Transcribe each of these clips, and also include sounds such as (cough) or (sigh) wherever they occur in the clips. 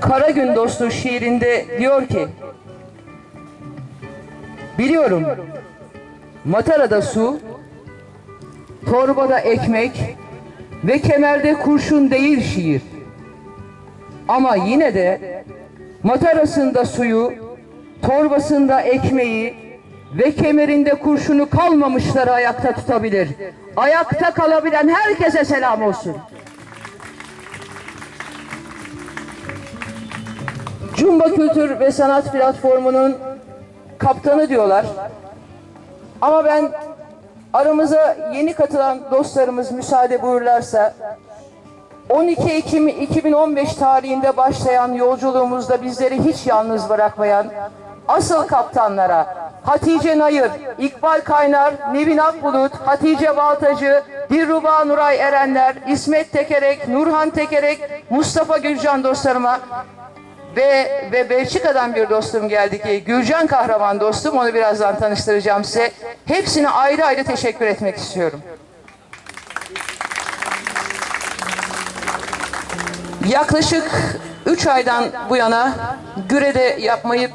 Kara Gün Dostu şiirinde diyor ki Biliyorum matarada su, torbada ekmek ve kemerde kurşun değil şiir. Ama yine de matarasında suyu, torbasında ekmeği ve kemerinde kurşunu kalmamışları ayakta tutabilir. Ayakta kalabilen herkese selam olsun. Cumba Kültür ve Sanat Platformu'nun kaptanı diyorlar. Ama ben aramıza yeni katılan dostlarımız müsaade buyurlarsa 12 Ekim 2015 tarihinde başlayan yolculuğumuzda bizleri hiç yalnız bırakmayan asıl kaptanlara Hatice Nayır, İkbal Kaynar, Nevin Akbulut, Hatice Baltacı, Dilruba Nuray Erenler, İsmet Tekerek, Nurhan Tekerek, Mustafa Gülcan dostlarıma ve ve Belçika'dan bir dostum geldi ki Gülcan Kahraman dostum onu birazdan tanıştıracağım size. Hepsine ayrı ayrı teşekkür etmek istiyorum. Yaklaşık 3 aydan bu yana Güre'de yapmayı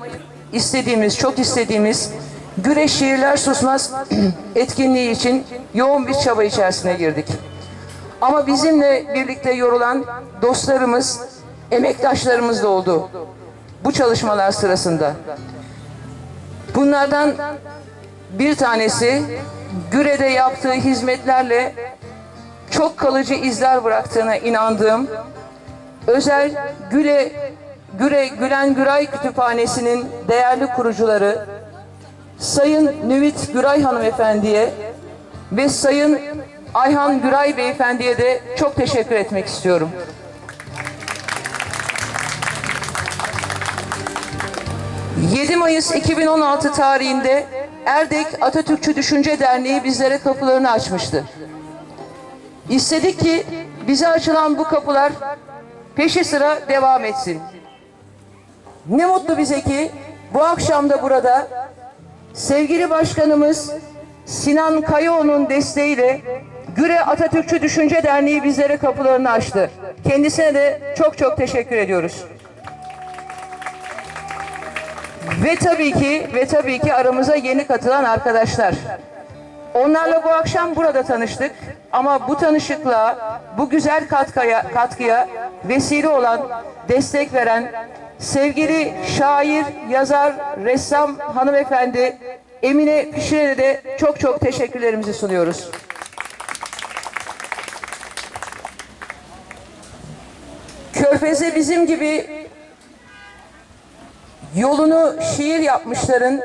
istediğimiz, çok istediğimiz Güre Şiirler Susmaz (clears throat) etkinliği için yoğun bir çaba içerisine girdik. Ama bizimle birlikte yorulan dostlarımız, emektaşlarımız da oldu bu çalışmalar sırasında. Bunlardan bir tanesi Güre'de yaptığı hizmetlerle çok kalıcı izler bıraktığına inandığım özel Güle Güre Gülen Güray Kütüphanesi'nin değerli kurucuları Sayın Nüvit Güray hanımefendiye ve Sayın Ayhan Güray beyefendiye de çok teşekkür etmek istiyorum. ...7 Mayıs 2016 tarihinde Erdek Atatürkçü Düşünce Derneği bizlere kapılarını açmıştı. İstedik ki bize açılan bu kapılar peşi sıra devam etsin. Ne mutlu bize ki bu akşam da burada sevgili başkanımız Sinan Kayaoğlu'nun desteğiyle Güre Atatürkçü Düşünce Derneği bizlere kapılarını açtı. Kendisine de çok çok teşekkür ediyoruz. Ve tabii ki ve tabii ki aramıza yeni katılan arkadaşlar. Onlarla bu akşam burada tanıştık ama bu tanışıklığa, bu güzel katkıya, katkıya vesile olan, destek veren sevgili şair, yazar, ressam hanımefendi Emine Pişire'ye de çok çok teşekkürlerimizi sunuyoruz. Körfez'e bizim gibi yolunu şiir yapmışların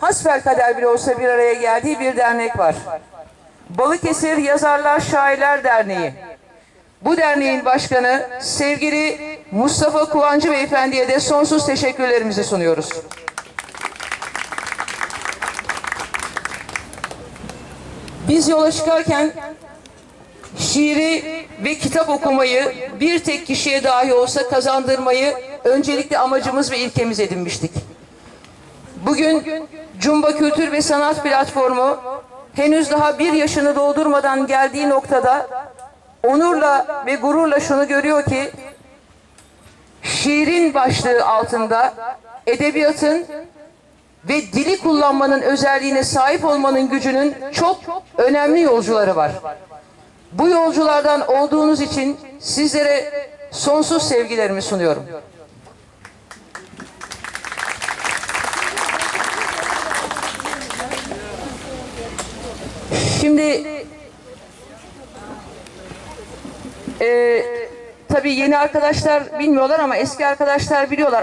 hasbelkader bile olsa bir araya geldiği bir dernek var. Balıkesir Yazarlar Şairler Derneği. Bu derneğin başkanı sevgili Mustafa Kuvancı Beyefendi'ye de sonsuz teşekkürlerimizi sunuyoruz. Biz yola çıkarken şiiri ve kitap okumayı bir tek kişiye dahi olsa kazandırmayı öncelikli amacımız ve ilkemiz edinmiştik. Bugün Cumba Kültür ve Sanat Platformu henüz daha bir yaşını doldurmadan geldiği noktada onurla ve gururla şunu görüyor ki şiirin başlığı altında edebiyatın ve dili kullanmanın özelliğine sahip olmanın gücünün çok önemli yolcuları var. Bu yolculardan olduğunuz için sizlere sonsuz sevgilerimi sunuyorum. Şimdi e, tabii yeni arkadaşlar bilmiyorlar ama eski arkadaşlar biliyorlar.